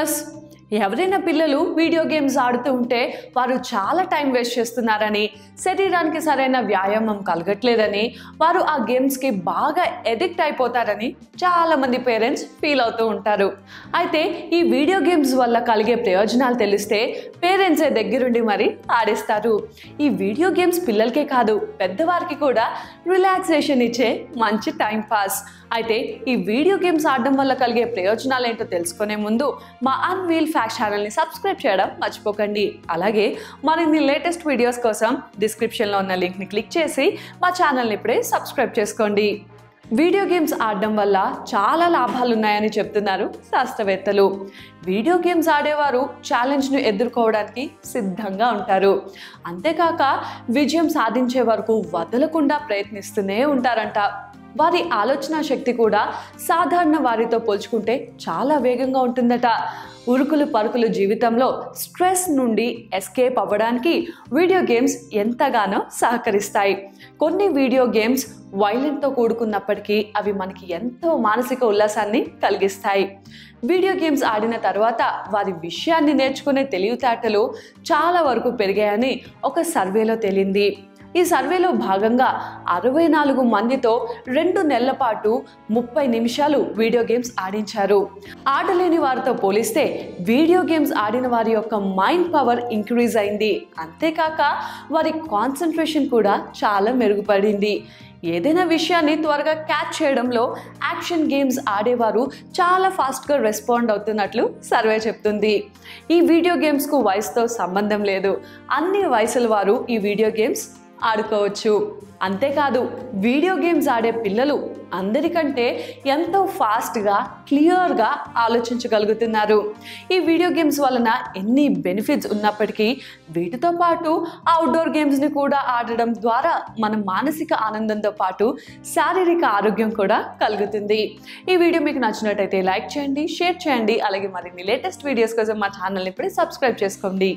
Viewers ఎవరైనా పిల్లలు video games ఆడుతూ ఉంటే వారు చాలా టైం వేస్ట్ చేస్తున్నారని శరీరానికి సరైన వ్యాయామం కలగట్లేదని వారు ఆ గేమ్స్కి బాగా ఎడిక్ట్ అయిపోతారని చాలామంది పేరెంట్స్ ఫీల్ అవుతూ ఉంటారు. అయితే ఈ వీడియో గేమ్స్ వల్ల కలిగే ప్రయోజనాలు తెలిస్తే పేరెంట్సే దగ్గరుండి మరి ఆడిస్తారు. ఈ వీడియో గేమ్స్ పిల్లలకే కాదు పెద్దవారికి కూడా రిలాక్సేషన్ ఇచ్చే మంచి టైం పాస్. అయితే ఈ వీడియో గేమ్స్ ఆడడం వల్ల కలిగే ప్రయోజనాలు ఏంటో తెలుసుకునే ముందు మా అన్వీల్ ఫ్యాక్ట్ ఛానల్ని సబ్స్క్రైబ్ చేయడం మర్చిపోకండి. అలాగే మరిన్ని లేటెస్ట్ వీడియోస్ కోసం డిస్క్రిప్షన్లో ఉన్న లింక్ని క్లిక్ చేసి మా ఛానల్ని ఇప్పుడే సబ్స్క్రైబ్ చేసుకోండి. వీడియో గేమ్స్ ఆడడం వల్ల చాలా లాభాలు ఉన్నాయని చెప్తున్నారు శాస్త్రవేత్తలు. వీడియో గేమ్స్ ఆడేవారు ఛాలెంజ్ను ఎదుర్కోవడానికి సిద్ధంగా ఉంటారు. అంతేకాక విజయం సాధించే వరకు వదలకుండా ప్రయత్నిస్తూనే ఉంటారంట. వారి ఆలోచన శక్తి కూడా సాధారణ వారితో పోల్చుకుంటే చాలా వేగంగా ఉంటుందట. ఉరుకులు పరుకులు జీవితంలో స్ట్రెస్ నుండి ఎస్కేప్ అవ్వడానికి వీడియో గేమ్స్ ఎంతగానో సహకరిస్తాయి. కొన్ని వీడియో గేమ్స్ వైలెంట్తో కూడుకున్నప్పటికీ అవి మనకి ఎంతో మానసిక ఉల్లాసాన్ని కలిగిస్తాయి. వీడియో గేమ్స్ ఆడిన తర్వాత వారి విషయాన్ని నేర్చుకునే తెలివితేటలు చాలా వరకు పెరిగాయని ఒక సర్వేలో తేలింది. ఈ సర్వేలో భాగంగా అరవై నాలుగు మందితో రెండు నెలల పాటు ముప్పై నిమిషాలు వీడియో గేమ్స్ ఆడించారు. ఆడలేని వారితో పోలిస్తే వీడియో గేమ్స్ ఆడిన వారి యొక్క మైండ్ పవర్ ఇంక్రీజ్ అయింది. అంతేకాక వారి కాన్సన్ట్రేషన్ కూడా చాలా మెరుగుపడింది. ఏదైనా విషయాన్ని త్వరగా క్యాచ్ చేయడంలో యాక్షన్ గేమ్స్ ఆడేవారు చాలా ఫాస్ట్గా రెస్పాండ్ అవుతున్నట్లు సర్వే చెప్తుంది. ఈ వీడియో గేమ్స్కు వయసుతో సంబంధం లేదు. అన్ని వయసుల వారు ఈ వీడియో గేమ్స్ ఆడుకోవచ్చు. అంతేకాదు వీడియో గేమ్స్ ఆడే పిల్లలు అందరికంటే ఎంతో ఫాస్ట్గా క్లియర్గా ఆలోచించగలుగుతున్నారు. ఈ వీడియో గేమ్స్ వలన ఎన్ని బెనిఫిట్స్ ఉన్నప్పటికీ వీటితో పాటు అవుట్డోర్ గేమ్స్ని కూడా ఆడడం ద్వారా మన మానసిక ఆనందంతో పాటు శారీరక ఆరోగ్యం కూడా కలుగుతుంది. ఈ వీడియో మీకు నచ్చినట్టయితే లైక్ చేయండి షేర్ చేయండి అలాగే మరిన్ని లేటెస్ట్ వీడియోస్ కోసం మా ఛానల్ని ఇప్పుడే సబ్స్క్రైబ్ చేసుకోండి.